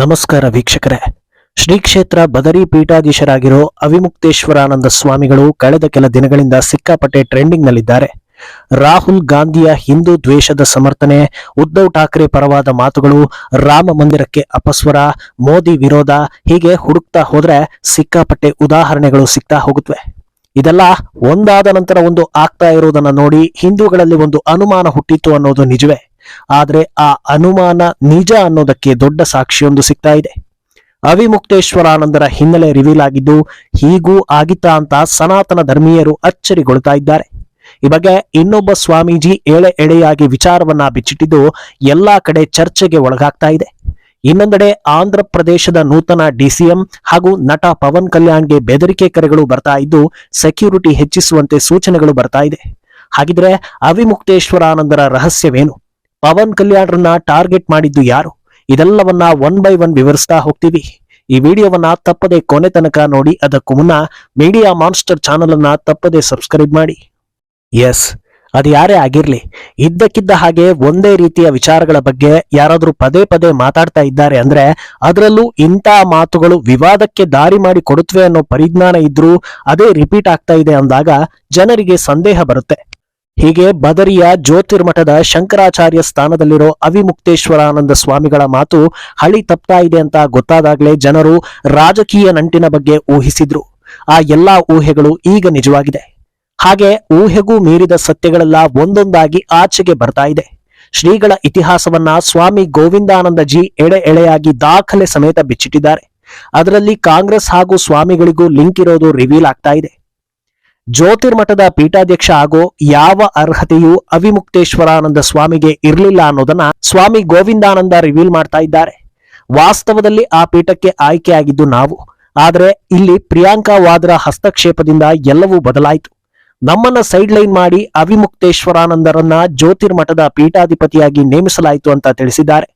ನಮಸ್ಕಾರ ವೀಕ್ಷಕರೇ. ಶ್ರೀ ಕ್ಷೇತ್ರ ಬದರಿ ಪೀಠಾಧೀಶರಾಗಿರೋ ಅವಿಮುಕ್ತೇಶ್ವರಾನಂದ ಸ್ವಾಮಿಗಳು ಕಳೆದ ಕೆಲ ದಿನಗಳಿಂದ ಸಿಕ್ಕಾಪಟ್ಟೆ ಟ್ರೆಂಡಿಂಗ್ ನಲ್ಲಿದ್ದಾರೆ ರಾಹುಲ್ ಗಾಂಧಿಯ ಹಿಂದೂ ದ್ವೇಷದ ಸಮರ್ಥನೆ, ಉದ್ಧವ್ ಠಾಕ್ರೆ ಪರವಾದ ಮಾತುಗಳು, ರಾಮ ಮಂದಿರಕ್ಕೆ ಅಪಸ್ವರ, ಮೋದಿ ವಿರೋಧ ಹೀಗೆ ಹುಡುಕ್ತಾ ಹೋದ್ರೆ ಸಿಕ್ಕಾಪಟ್ಟೆ ಉದಾಹರಣೆಗಳು ಸಿಗ್ತಾ ಹೋಗುತ್ತವೆ ಇದೆಲ್ಲ ಒಂದಾದ ನಂತರ ಒಂದು ಆಗ್ತಾ ಇರೋದನ್ನ ನೋಡಿ ಹಿಂದೂಗಳಲ್ಲಿ ಒಂದು ಅನುಮಾನ ಹುಟ್ಟಿತ್ತು ಅನ್ನೋದು ನಿಜವೇ. ಆದ್ರೆ ಆ ಅನುಮಾನ ನಿಜ ಅನ್ನೋದಕ್ಕೆ ದೊಡ್ಡ ಸಾಕ್ಷಿಯೊಂದು ಸಿಗ್ತಾ ಇದೆ. ಅವಿಮುಕ್ತೇಶ್ವರಾನಂದರ ಹಿನ್ನೆಲೆ ರಿವೀಲ್ ಆಗಿದ್ದು, ಹೀಗೂ ಆಗಿತ್ತಾ ಅಂತ ಸನಾತನ ಧರ್ಮೀಯರು ಅಚ್ಚರಿಗೊಳ್ತಾ ಇದ್ದಾರೆ. ಈ ಬಗ್ಗೆ ಇನ್ನೊಬ್ಬ ಸ್ವಾಮೀಜಿ ಎಳೆ ಎಳೆಯಾಗಿ ವಿಚಾರವನ್ನ ಬಿಚ್ಚಿಟ್ಟಿದ್ದು ಎಲ್ಲಾ ಕಡೆ ಚರ್ಚೆಗೆ ಒಳಗಾಗ್ತಾ ಇದೆ. ಇನ್ನೊಂದೆಡೆ ಆಂಧ್ರ ಪ್ರದೇಶದ ನೂತನ ಡಿಸಿಎಂ ಹಾಗೂ ನಟ ಪವನ್ ಕಲ್ಯಾಣ್ಗೆ ಬೆದರಿಕೆ ಕರೆಗಳು ಬರ್ತಾ ಇದ್ದು ಸೆಕ್ಯೂರಿಟಿ ಹೆಚ್ಚಿಸುವಂತೆ ಸೂಚನೆಗಳು ಬರ್ತಾ ಇದೆ. ಹಾಗಿದ್ರೆ ಅವಿಮುಕ್ತೇಶ್ವರಾನಂದರ ರಹಸ್ಯವೇನು? ಪವನ್ ಕಲ್ಯಾಣ್ರನ್ನ ಟಾರ್ಗೆಟ್ ಮಾಡಿದ್ದು ಯಾರು? ಇದೆಲ್ಲವನ್ನ ಒನ್ ಬೈ ಒನ್ ವಿವರಿಸ್ತಾ ಹೋಗ್ತೀವಿ. ಈ ವಿಡಿಯೋವನ್ನ ತಪ್ಪದೆ ಕೊನೆ ತನಕ ನೋಡಿ, ಅದಕ್ಕೂ ಮುನ್ನ ಮೀಡಿಯಾ ಮಾನ್ಸ್ಟರ್ ಚಾನಲ್ ಅನ್ನ ತಪ್ಪದೆ ಸಬ್ಸ್ಕ್ರೈಬ್ ಮಾಡಿ. ಎಸ್, ಅದು ಯಾರೇ ಆಗಿರ್ಲಿ, ಇದ್ದಕ್ಕಿದ್ದ ಹಾಗೆ ಒಂದೇ ರೀತಿಯ ವಿಚಾರಗಳ ಬಗ್ಗೆ ಯಾರಾದ್ರೂ ಪದೇ ಪದೇ ಮಾತಾಡ್ತಾ ಇದ್ದಾರೆ ಅಂದ್ರೆ ಅದರಲ್ಲೂ ಇಂಥ ಮಾತುಗಳು ವಿವಾದಕ್ಕೆ ದಾರಿ ಮಾಡಿ ಕೊಡುತ್ತವೆ ಅನ್ನೋ ಪರಿಜ್ಞಾನ ಇದ್ರೂ ಅದೇ ರಿಪೀಟ್ ಆಗ್ತಾ ಇದೆ ಅಂದಾಗ ಜನರಿಗೆ ಸಂದೇಹ ಬರುತ್ತೆ. ಹೀಗೆ ಬದರಿಯ ಜ್ಯೋತಿರ್ಮಠದ ಶಂಕರಾಚಾರ್ಯ ಸ್ಥಾನದಲ್ಲಿರೋ ಅವಿಮುಕ್ತೇಶ್ವರಾನಂದ ಸ್ವಾಮಿಗಳ ಮಾತು ಹಳಿ ತಪ್ತಾ ಇದೆ ಅಂತ ಗೊತ್ತಾದಾಗಲೇ ಜನರು ರಾಜಕೀಯ ನಂಟಿನ ಬಗ್ಗೆ ಊಹಿಸಿದ್ರು. ಆ ಎಲ್ಲಾ ಊಹೆಗಳು ಈಗ ನಿಜವಾಗಿದೆ. ಹಾಗೆ ಊಹೆಗೂ ಮೀರಿದ ಸತ್ಯಗಳೆಲ್ಲ ಒಂದೊಂದಾಗಿ ಆಚೆಗೆ ಬರ್ತಾ ಇದೆ. ಶ್ರೀಗಳ ಇತಿಹಾಸವನ್ನ ಸ್ವಾಮಿ ಗೋವಿಂದಾನಂದ ಜಿ ಎಳೆ ಎಳೆಯಾಗಿ ದಾಖಲೆ ಸಮೇತ ಬಿಚ್ಚಿಟ್ಟಿದ್ದಾರೆ. ಅದರಲ್ಲಿ ಕಾಂಗ್ರೆಸ್ ಹಾಗೂ ಸ್ವಾಮಿಗಳಿಗೂ ಲಿಂಕ್ ಇರೋದು ರಿವೀಲ್ ಆಗ್ತಾ ಇದೆ. ಜ್ಯೋತಿರ್ಮಠದ ಪೀಠಾಧ್ಯಕ್ಷ ಆಗೋ ಯಾವ ಅರ್ಹತೆಯೂ ಅವಿಮುಕ್ತೇಶ್ವರಾನಂದ ಸ್ವಾಮಿಗೆ ಇರಲಿಲ್ಲ ಅನ್ನೋದನ್ನ ಸ್ವಾಮಿ ಗೋವಿಂದಾನಂದ ರಿವೀಲ್ ಮಾಡ್ತಾ ಇದ್ದಾರೆ. ವಾಸ್ತವದಲ್ಲಿ ಆ ಪೀಠಕ್ಕೆ ಆಯ್ಕೆಯಾಗಿದ್ದು ನಾವು. ಆದರೆ ಇಲ್ಲಿ ಪ್ರಿಯಾಂಕಾ ವಾದ್ರ ಹಸ್ತಕ್ಷೇಪದಿಂದ ಎಲ್ಲವೂ ಬದಲಾಯಿತು. ನಮ್ಮನ್ನ ಸೈಡ್ ಲೈನ್ ಮಾಡಿ ಅವಿಮುಕ್ತೇಶ್ವರಾನಂದರನ್ನ ಜ್ಯೋತಿರ್ಮಠದ ಪೀಠಾಧಿಪತಿಯಾಗಿ ನೇಮಿಸಲಾಯಿತು ಅಂತ ತಿಳಿಸಿದ್ದಾರೆ.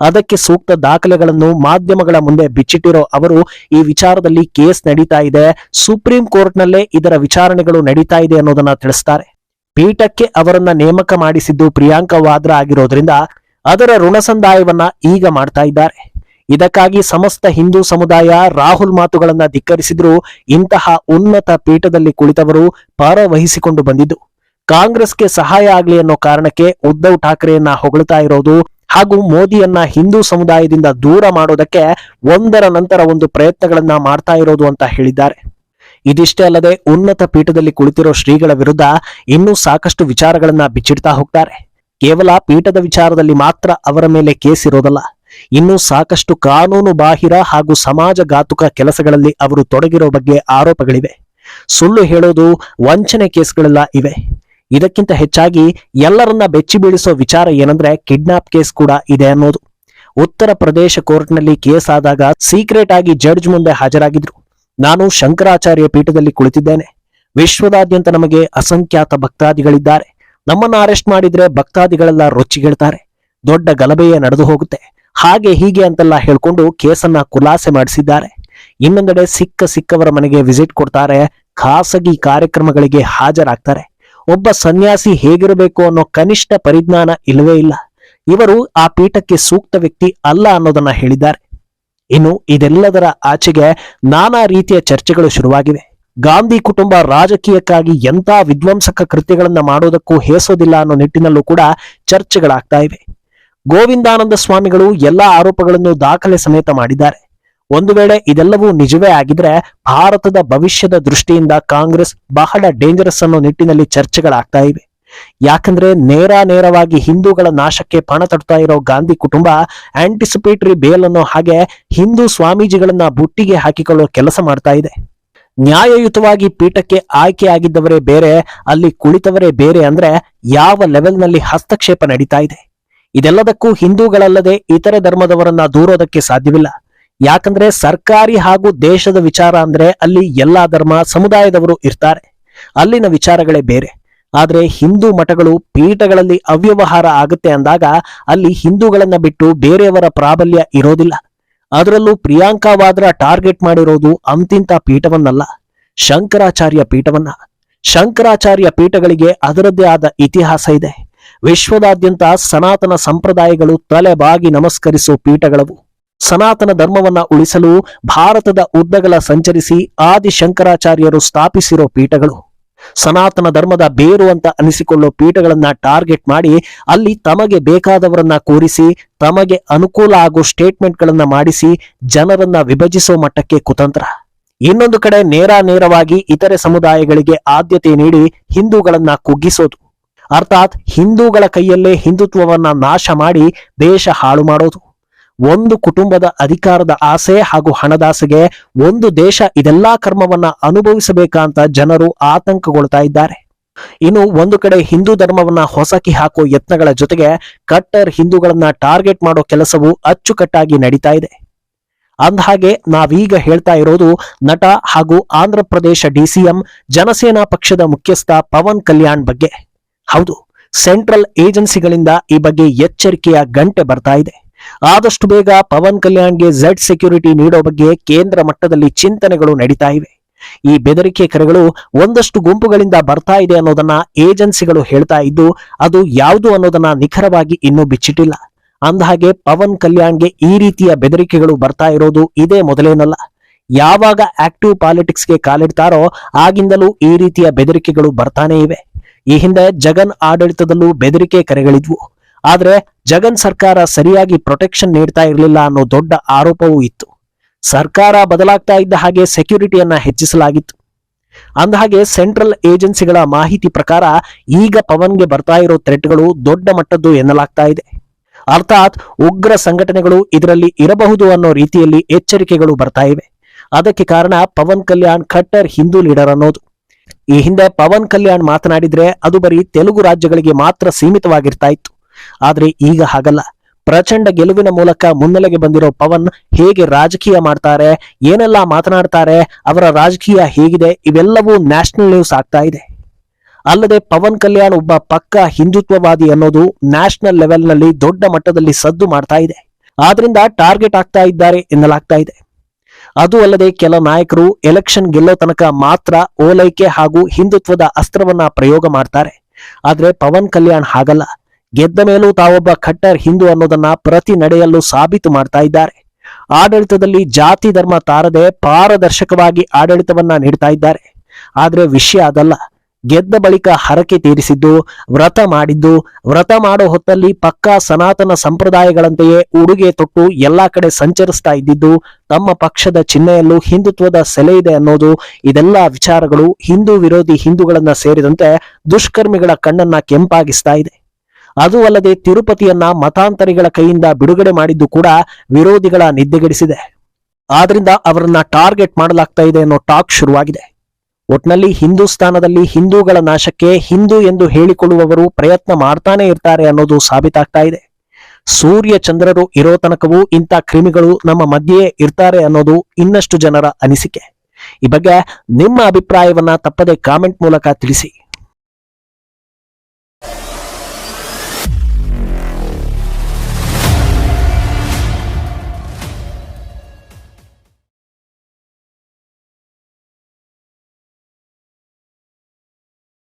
ಅದಕ್ಕೆ ಸೂಕ್ತ ದಾಖಲೆಗಳನ್ನು ಮಾಧ್ಯಮಗಳ ಮುಂದೆ ಬಿಚ್ಚಿಟ್ಟಿರೋ ಅವರು ಈ ವಿಚಾರದಲ್ಲಿ ಕೇಸ್ ನಡೀತಾ ಇದೆ. ಸುಪ್ರೀಂ ಕೋರ್ಟ್ನಲ್ಲೇ ಇದರ ವಿಚಾರಣೆಗಳು ನಡೀತಾ ಇದೆ ಅನ್ನೋದನ್ನ ತಿಳಿಸ್ತಾರೆ. ಪೀಠಕ್ಕೆ ಅವರನ್ನ ನೇಮಕ ಮಾಡಿಸಿದ್ದು ಪ್ರಿಯಾಂಕಾ ವಾದ್ರಾ ಆಗಿರೋದ್ರಿಂದ ಅದರ ಋಣ ಸಂದಾಯವನ್ನ ಈಗ ಮಾಡ್ತಾ ಇದ್ದಾರೆ. ಇದಕ್ಕಾಗಿ ಸಮಸ್ತ ಹಿಂದೂ ಸಮುದಾಯ ರಾಹುಲ್ ಮಾತುಗಳನ್ನ ಧಿಕ್ಕರಿಸಿದ್ರು. ಇಂತಹ ಉನ್ನತ ಪೀಠದಲ್ಲಿ ಕುಳಿತವರು ವಹಿಸಿಕೊಂಡು ಬಂದಿದ್ದು. ಕಾಂಗ್ರೆಸ್ಗೆ ಸಹಾಯ ಆಗಲಿ ಅನ್ನೋ ಕಾರಣಕ್ಕೆ ಉದ್ಧವ್ ಠಾಕ್ರೆಯನ್ನ ಹೊಗಳ್ತಾ ಇರೋದು ಹಾಗೂ ಮೋದಿಯನ್ನ ಹಿಂದೂ ಸಮುದಾಯದಿಂದ ದೂರ ಮಾಡೋದಕ್ಕೆ ಒಂದರ ನಂತರ ಒಂದು ಪ್ರಯತ್ನಗಳನ್ನ ಮಾಡ್ತಾ ಇರೋದು ಅಂತ ಹೇಳಿದ್ದಾರೆ. ಇದಿಷ್ಟೇ ಅಲ್ಲದೆ ಉನ್ನತ ಪೀಠದಲ್ಲಿ ಕುಳಿತಿರೋ ಶ್ರೀಗಳ ವಿರುದ್ಧ ಇನ್ನೂ ಸಾಕಷ್ಟು ವಿಚಾರಗಳನ್ನ ಬಿಚ್ಚಿಡ್ತಾ ಹೋಗ್ತಾರೆ. ಕೇವಲ ಪೀಠದ ವಿಚಾರದಲ್ಲಿ ಮಾತ್ರ ಅವರ ಮೇಲೆ ಕೇಸ್ ಇರೋದಲ್ಲ. ಇನ್ನೂ ಸಾಕಷ್ಟು ಕಾನೂನು ಬಾಹಿರ ಹಾಗೂ ಸಮಾಜಘಾತುಕ ಕೆಲಸಗಳಲ್ಲಿ ಅವರು ತೊಡಗಿರೋ ಬಗ್ಗೆ ಆರೋಪಗಳಿವೆ. ಸುಳ್ಳು ಹೇಳೋದು ವಂಚನೆ ಕೇಸ್ಗಳೆಲ್ಲ ಇವೆ. ಇದಕ್ಕಿಂತ ಹೆಚ್ಚಾಗಿ ಎಲ್ಲರನ್ನ ಬೆಚ್ಚಿ ಬೀಳಿಸೋ ವಿಚಾರ ಏನಂದ್ರೆ ಕಿಡ್ನಾಪ್ ಕೇಸ್ ಕೂಡ ಇದೆ ಅನ್ನೋದು. ಉತ್ತರ ಪ್ರದೇಶ ಕೋರ್ಟ್ನಲ್ಲಿ ಕೇಸ್ ಆದಾಗ ಸೀಕ್ರೆಟ್ ಆಗಿ ಜಡ್ಜ್ ಮುಂದೆ ಹಾಜರಾಗಿದ್ರು. ನಾನು ಶಂಕರಾಚಾರ್ಯ ಪೀಠದಲ್ಲಿ ಕುಳಿತಿದ್ದೇನೆ. ವಿಶ್ವದಾದ್ಯಂತ ನಮಗೆ ಅಸಂಖ್ಯಾತ ಭಕ್ತಾದಿಗಳಿದ್ದಾರೆ. ನಮ್ಮನ್ನ ಅರೆಸ್ಟ್ ಮಾಡಿದ್ರೆ ಭಕ್ತಾದಿಗಳೆಲ್ಲ ರೊಚ್ಚಿಗೇಳ್ತಾರೆ. ದೊಡ್ಡ ಗಲಭೆಯೇ ನಡೆದು ಹೋಗುತ್ತೆ. ಹಾಗೆ ಹೀಗೆ ಅಂತೆಲ್ಲ ಹೇಳ್ಕೊಂಡು ಕೇಸನ್ನ ಖುಲಾಸೆ ಮಾಡಿಸಿದ್ದಾರೆ. ಇನ್ನೊಂದೆಡೆ ಸಿಕ್ಕ ಸಿಕ್ಕವರ ಮನೆಗೆ ವಿಸಿಟ್ ಕೊಡ್ತಾರೆ. ಖಾಸಗಿ ಕಾರ್ಯಕ್ರಮಗಳಿಗೆ ಹಾಜರಾಗ್ತಾರೆ. ಒಬ್ಬ ಸನ್ಯಾಸಿ ಹೇಗಿರಬೇಕು ಅನ್ನೋ ಕನಿಷ್ಠ ಪರಿಜ್ಞಾನ ಇಲ್ಲವೇ ಇಲ್ಲ. ಇವರು ಆ ಪೀಠಕ್ಕೆ ಸೂಕ್ತ ವ್ಯಕ್ತಿ ಅಲ್ಲ ಅನ್ನೋದನ್ನ ಹೇಳಿದ್ದಾರೆ. ಇನ್ನು ಇದೆಲ್ಲದರ ಆಚೆಗೆ ನಾನಾ ರೀತಿಯ ಚರ್ಚೆಗಳು ಶುರುವಾಗಿವೆ. ಗಾಂಧಿ ಕುಟುಂಬ ರಾಜಕೀಯಕ್ಕಾಗಿ ಎಂಥ ವಿಧ್ವಂಸಕ ಕೃತ್ಯಗಳನ್ನ ಮಾಡೋದಕ್ಕೂ ಹೇಸೋದಿಲ್ಲ ಅನ್ನೋ ನಿಟ್ಟಿನಲ್ಲೂ ಕೂಡ ಚರ್ಚೆಗಳಾಗ್ತಾ ಇವೆ. ಗೋವಿಂದಾನಂದ ಸ್ವಾಮಿಗಳು ಎಲ್ಲಾ ಆರೋಪಗಳನ್ನು ದಾಖಲೆ ಸಮೇತ ಮಾಡಿದ್ದಾರೆ. ಒಂದು ವೇಳೆ ಇದೆಲ್ಲವೂ ನಿಜವೇ ಆಗಿದ್ರೆ ಭಾರತದ ಭವಿಷ್ಯದ ದೃಷ್ಟಿಯಿಂದ ಕಾಂಗ್ರೆಸ್ ಬಹಳ ಡೇಂಜರಸ್ ಅನ್ನೋ ನಿಟ್ಟಿನಲ್ಲಿ ಚರ್ಚೆಗಳಾಗ್ತಾ ಇವೆ. ಯಾಕಂದ್ರೆ ನೇರ ನೇರವಾಗಿ ಹಿಂದೂಗಳ ನಾಶಕ್ಕೆ ಪಣ ತಡ್ತಾ ಇರೋ ಗಾಂಧಿ ಕುಟುಂಬ ಆಂಟಿಸಿಪೇಟರಿ ಬೇಲ್ ಅನ್ನೋ ಹಾಗೆ ಹಿಂದೂ ಸ್ವಾಮೀಜಿಗಳನ್ನ ಬುಟ್ಟಿಗೆ ಹಾಕಿಕೊಳ್ಳೋ ಕೆಲಸ ಮಾಡ್ತಾ ಇದೆ. ನ್ಯಾಯಯುತವಾಗಿ ಪೀಠಕ್ಕೆ ಆಯ್ಕೆಯಾಗಿದ್ದವರೇ ಬೇರೆ, ಅಲ್ಲಿ ಕುಳಿತವರೇ ಬೇರೆ ಅಂದ್ರೆ ಯಾವ ಲೆವೆಲ್ನಲ್ಲಿ ಹಸ್ತಕ್ಷೇಪ ನಡೀತಾ ಇದೆ. ಇದೆಲ್ಲದಕ್ಕೂ ಹಿಂದೂಗಳಲ್ಲದೆ ಇತರೆ ಧರ್ಮದವರನ್ನ ದೂರೋದಕ್ಕೆ ಸಾಧ್ಯವಿಲ್ಲ. ಯಾಕಂದ್ರೆ ಸರ್ಕಾರಿ ಹಾಗೂ ದೇಶದ ವಿಚಾರ ಅಂದ್ರೆ ಅಲ್ಲಿ ಎಲ್ಲಾ ಧರ್ಮ ಸಮುದಾಯದವರು ಇರ್ತಾರೆ. ಅಲ್ಲಿನ ವಿಚಾರಗಳೇ ಬೇರೆ. ಆದ್ರೆ ಹಿಂದೂ ಮಠಗಳು ಪೀಠಗಳಲ್ಲಿ ಅವ್ಯವಹಾರ ಆಗುತ್ತೆ ಅಂದಾಗ ಅಲ್ಲಿ ಹಿಂದೂಗಳನ್ನ ಬಿಟ್ಟು ಬೇರೆಯವರ ಪ್ರಾಬಲ್ಯ ಇರೋದಿಲ್ಲ. ಅದರಲ್ಲೂ ಪ್ರಿಯಾಂಕಾ ವಾದ್ರಾ ಟಾರ್ಗೆಟ್ ಮಾಡಿರೋದು ಅಂತಿಂತ ಪೀಠವನ್ನಲ್ಲ, ಶಂಕರಾಚಾರ್ಯ ಪೀಠವನ್ನ. ಶಂಕರಾಚಾರ್ಯ ಪೀಠಗಳಿಗೆ ಅದರದ್ದೇ ಆದ ಇತಿಹಾಸ ಇದೆ. ವಿಶ್ವದಾದ್ಯಂತ ಸನಾತನ ಸಂಪ್ರದಾಯಗಳು ತಲೆಬಾಗಿ ನಮಸ್ಕರಿಸೋ ಪೀಠಗಳವು. ಸನಾತನ ಧರ್ಮವನ್ನ ಉಳಿಸಲು ಭಾರತದ ಉದ್ದಗಲ ಸಂಚರಿಸಿ ಆದಿ ಶಂಕರಾಚಾರ್ಯರು ಸ್ಥಾಪಿಸಿರೋ ಪೀಠಗಳು. ಸನಾತನ ಧರ್ಮದ ಬೇರು ಅಂತ ಅನಿಸಿಕೊಳ್ಳೋ ಪೀಠಗಳನ್ನ ಟಾರ್ಗೆಟ್ ಮಾಡಿ ಅಲ್ಲಿ ತಮಗೆ ಬೇಕಾದವರನ್ನ ಕೂರಿಸಿ, ತಮಗೆ ಅನುಕೂಲ ಆಗೋ ಸ್ಟೇಟ್ಮೆಂಟ್ಗಳನ್ನ ಮಾಡಿಸಿ ಜನರನ್ನ ವಿಭಜಿಸೋ ಮಟ್ಟಕ್ಕೆ ಕುತಂತ್ರ. ಇನ್ನೊಂದು ಕಡೆ ನೇರ ನೇರವಾಗಿ ಇತರೆ ಸಮುದಾಯಗಳಿಗೆ ಆದ್ಯತೆ ನೀಡಿ ಹಿಂದೂಗಳನ್ನ ಕುಗ್ಗಿಸೋದು. ಅರ್ಥಾತ್ ಹಿಂದೂಗಳ ಕೈಯಲ್ಲೇ ಹಿಂದುತ್ವವನ್ನ ನಾಶ ಮಾಡಿ ದೇಶ ಹಾಳು ಮಾಡೋದು. ಒಂದು ಕುಟುಂಬದ ಅಧಿಕಾರದ ಆಸೆ ಹಾಗೂ ಹಣದಾಸೆಗೆ ಒಂದು ದೇಶ ಇದೆಲ್ಲಾ ಕರ್ಮವನ್ನ ಅನುಭವಿಸಬೇಕಂತ ಜನರು ಆತಂಕಗೊಳ್ತಾ ಇದ್ದಾರೆ. ಇನ್ನು ಒಂದು ಕಡೆ ಹಿಂದೂ ಧರ್ಮವನ್ನ ಹೊಸಕಿ ಹಾಕೋ ಯತ್ನಗಳ ಜೊತೆಗೆ ಕಟ್ಟರ್ ಹಿಂದೂಗಳನ್ನ ಟಾರ್ಗೆಟ್ ಮಾಡೋ ಕೆಲಸವು ಅಚ್ಚುಕಟ್ಟಾಗಿ ನಡೀತಾ ಇದೆ. ಅಂದಹಾಗೆ ನಾವೀಗ ಹೇಳ್ತಾ ಇರೋದು ನಟ ಹಾಗೂ ಆಂಧ್ರ ಪ್ರದೇಶ ಡಿಸಿಎಂ ಜನಸೇನಾ ಪಕ್ಷದ ಮುಖ್ಯಸ್ಥ ಪವನ್ ಕಲ್ಯಾಣ್ ಬಗ್ಗೆ. ಹೌದು, ಸೆಂಟ್ರಲ್ ಏಜೆನ್ಸಿಗಳಿಂದ ಈ ಬಗ್ಗೆ ಎಚ್ಚರಿಕೆಯ ಗಂಟೆ ಬರ್ತಾ ಇದೆ. ಆದಷ್ಟು ಬೇಗ ಪವನ್ ಕಲ್ಯಾಣ್ಗೆ ಝೆಡ್ ಸೆಕ್ಯೂರಿಟಿ ನೀಡೋ ಬಗ್ಗೆ ಕೇಂದ್ರ ಮಟ್ಟದಲ್ಲಿ ಚಿಂತನೆಗಳು ನಡೀತಾ ಇವೆ. ಈ ಬೆದರಿಕೆ ಕರೆಗಳು ಒಂದಷ್ಟು ಗುಂಪುಗಳಿಂದ ಬರ್ತಾ ಇದೆ ಅನ್ನೋದನ್ನ ಏಜೆನ್ಸಿಗಳು ಹೇಳ್ತಾ ಇದ್ದು, ಅದು ಯಾವುದು ಅನ್ನೋದನ್ನ ನಿಖರವಾಗಿ ಇನ್ನೂ ಬಿಚ್ಚಿಟ್ಟಿಲ್ಲ. ಅಂದಹಾಗೆ ಪವನ್ ಕಲ್ಯಾಣ್ಗೆ ಈ ರೀತಿಯ ಬೆದರಿಕೆಗಳು ಬರ್ತಾ ಇರೋದು ಇದೇ ಮೊದಲೇನಲ್ಲ. ಯಾವಾಗ ಆಕ್ಟಿವ್ ಪಾಲಿಟಿಕ್ಸ್ಗೆ ಕಾಲಿಡ್ತಾರೋ ಆಗಿಂದಲೂ ಈ ರೀತಿಯ ಬೆದರಿಕೆಗಳು ಬರ್ತಾನೆ ಇವೆ. ಈ ಹಿಂದೆ ಜಗನ್ ಆಡಳಿತದಲ್ಲೂ ಬೆದರಿಕೆ ಕರೆಗಳಿದ್ವು. ಆದ್ರೆ ಜಗನ್ ಸರ್ಕಾರ ಸರಿಯಾಗಿ ಪ್ರೊಟೆಕ್ಷನ್ ನೀಡ್ತಾ ಇರಲಿಲ್ಲ ಅನ್ನೋ ದೊಡ್ಡ ಆರೋಪವೂ ಇತ್ತು. ಸರ್ಕಾರ ಬದಲಾಗ್ತಾ ಇದ್ದ ಹಾಗೆ ಸೆಕ್ಯೂರಿಟಿಯನ್ನ ಹೆಚ್ಚಿಸಲಾಗಿತ್ತು. ಅಂದಹಾಗೆ ಸೆಂಟ್ರಲ್ ಏಜೆನ್ಸಿಗಳ ಮಾಹಿತಿ ಪ್ರಕಾರ ಈಗ ಪವನ್ಗೆ ಬರ್ತಾ ಇರೋ ಥ್ರೆಟ್ಗಳು ದೊಡ್ಡ ಮಟ್ಟದ್ದು ಎನ್ನಲಾಗ್ತಾ ಇದೆ. ಅರ್ಥಾತ್ ಉಗ್ರ ಸಂಘಟನೆಗಳು ಇದರಲ್ಲಿ ಇರಬಹುದು ಅನ್ನೋ ರೀತಿಯಲ್ಲಿ ಎಚ್ಚರಿಕೆಗಳು ಬರ್ತಾ ಇವೆ. ಅದಕ್ಕೆ ಕಾರಣ ಪವನ್ ಕಲ್ಯಾಣ್ ಖಟ್ಟರ್ ಹಿಂದೂ ಲೀಡರ್ ಅನ್ನೋದು. ಈ ಹಿಂದೆ ಪವನ್ ಕಲ್ಯಾಣ್ ಮಾತನಾಡಿದ್ರೆ ಅದು ಬರೀ ತೆಲುಗು ರಾಜ್ಯಗಳಿಗೆ ಮಾತ್ರ ಸೀಮಿತವಾಗಿರ್ತಾ ಇತ್ತು. ಆದ್ರೆ ಈಗ ಹಾಗಲ್ಲ. ಪ್ರಚಂಡ ಗೆಲುವಿನ ಮೂಲಕ ಮುನ್ನೆಲೆಗೆ ಬಂದಿರೋ ಪವನ್ ಹೇಗೆ ರಾಜಕೀಯ ಮಾಡ್ತಾರೆ, ಏನೆಲ್ಲ ಮಾತನಾಡ್ತಾರೆ, ಅವರ ರಾಜಕೀಯ ಹೇಗಿದೆ, ಇವೆಲ್ಲವೂ ನ್ಯಾಷನಲ್ ನ್ಯೂಸ್ ಆಗ್ತಾ ಇದೆ. ಅಲ್ಲದೆ ಪವನ್ ಕಲ್ಯಾಣ್ ಒಬ್ಬ ಪಕ್ಕ ಹಿಂದುತ್ವವಾದಿ ಅನ್ನೋದು ನ್ಯಾಷನಲ್ ಲೆವೆಲ್ನಲ್ಲಿ ದೊಡ್ಡ ಮಟ್ಟದಲ್ಲಿ ಸದ್ದು ಮಾಡ್ತಾ ಇದೆ. ಆದ್ರಿಂದ ಟಾರ್ಗೆಟ್ ಆಗ್ತಾ ಇದ್ದಾರೆ ಎನ್ನಲಾಗ್ತಾ ಇದೆ. ಅದು ಅಲ್ಲದೆ ಕೆಲ ನಾಯಕರು ಎಲೆಕ್ಷನ್ ಗೆಲ್ಲೋ ತನಕ ಮಾತ್ರ ಓಲೈಕೆ ಹಾಗೂ ಹಿಂದುತ್ವದ ಅಸ್ತ್ರವನ್ನ ಪ್ರಯೋಗ ಮಾಡ್ತಾರೆ. ಆದ್ರೆ ಪವನ್ ಕಲ್ಯಾಣ್ ಹಾಗಲ್ಲ. ಗೆದ್ದ ಮೇಲೂ ತಾವೊಬ್ಬ ಖಟ್ಟರ್ ಹಿಂದೂ ಅನ್ನೋದನ್ನ ಪ್ರತಿ ನಡೆಯಲ್ಲೂ ಸಾಬೀತು ಮಾಡ್ತಾ ಇದ್ದಾರೆ. ಆಡಳಿತದಲ್ಲಿ ಜಾತಿ, ಧರ್ಮ ತಾರದೆ ಪಾರದರ್ಶಕವಾಗಿ ಆಡಳಿತವನ್ನ ನೀಡ್ತಾ ಇದ್ದಾರೆ. ಆದ್ರೆ ವಿಷಯ ಅದಲ್ಲ. ಗೆದ್ದ ಬಳಿಕ ಹರಕೆ ತೀರಿಸಿದ್ದು, ವ್ರತ ಮಾಡಿದ್ದು, ವ್ರತ ಮಾಡೋ ಹೊತ್ತಲ್ಲಿ ಪಕ್ಕಾ ಸನಾತನ ಸಂಪ್ರದಾಯಗಳಂತೆಯೇ ಉಡುಗೆ ತೊಟ್ಟು ಎಲ್ಲಾ ಕಡೆ ಸಂಚರಿಸ್ತಾ ಇದ್ದಿದ್ದು, ತಮ್ಮ ಪಕ್ಷದ ಚಿಹ್ನೆಯಲ್ಲೂ ಹಿಂದುತ್ವದ ಸೆಲೆ ಇದೆ ಅನ್ನೋದು ಇದೆಲ್ಲ ವಿಚಾರಗಳು ಹಿಂದೂ ವಿರೋಧಿ ಹಿಂದೂಗಳನ್ನ ಸೇರಿದಂತೆ ದುಷ್ಕರ್ಮಿಗಳ ಕಣ್ಣನ್ನ ಕೆಂಪಾಗಿಸ್ತಾ ಇದೆ. ಅದು ಅಲ್ಲದೆ ತಿರುಪತಿಯನ್ನ ಮತಾಂತರಿಗಳ ಕೈಯಿಂದ ಬಿಡುಗಡೆ ಮಾಡಿದ್ದು ಕೂಡ ವಿರೋಧಿಗಳ ನಿದ್ದೆಗೆಡಿಸಿದೆ. ಆದ್ರಿಂದ ಅವರನ್ನ ಟಾರ್ಗೆಟ್ ಮಾಡಲಾಗ್ತಾ ಇದೆ ಅನ್ನೋ ಟಾಕ್ ಶುರುವಾಗಿದೆ. ಒಟ್ನಲ್ಲಿ ಹಿಂದೂಸ್ತಾನದಲ್ಲಿ ಹಿಂದೂಗಳ ನಾಶಕ್ಕೆ ಹಿಂದೂ ಎಂದು ಹೇಳಿಕೊಳ್ಳುವವರು ಪ್ರಯತ್ನ ಮಾಡ್ತಾನೆ ಇರ್ತಾರೆ ಅನ್ನೋದು ಸಾಬೀತಾಗ್ತಾ ಇದೆ. ಸೂರ್ಯ ಚಂದ್ರರು ಇರೋ ತನಕವೂ ಇಂಥ ಕ್ರಿಮಿಗಳು ನಮ್ಮ ಮಧ್ಯೆಯೇ ಇರ್ತಾರೆ ಅನ್ನೋದು ಇನ್ನಷ್ಟು ಜನರ ಅನಿಸಿಕೆ. ಈ ಬಗ್ಗೆ ನಿಮ್ಮ ಅಭಿಪ್ರಾಯವನ್ನ ತಪ್ಪದೆ ಕಾಮೆಂಟ್ ಮೂಲಕ ತಿಳಿಸಿ.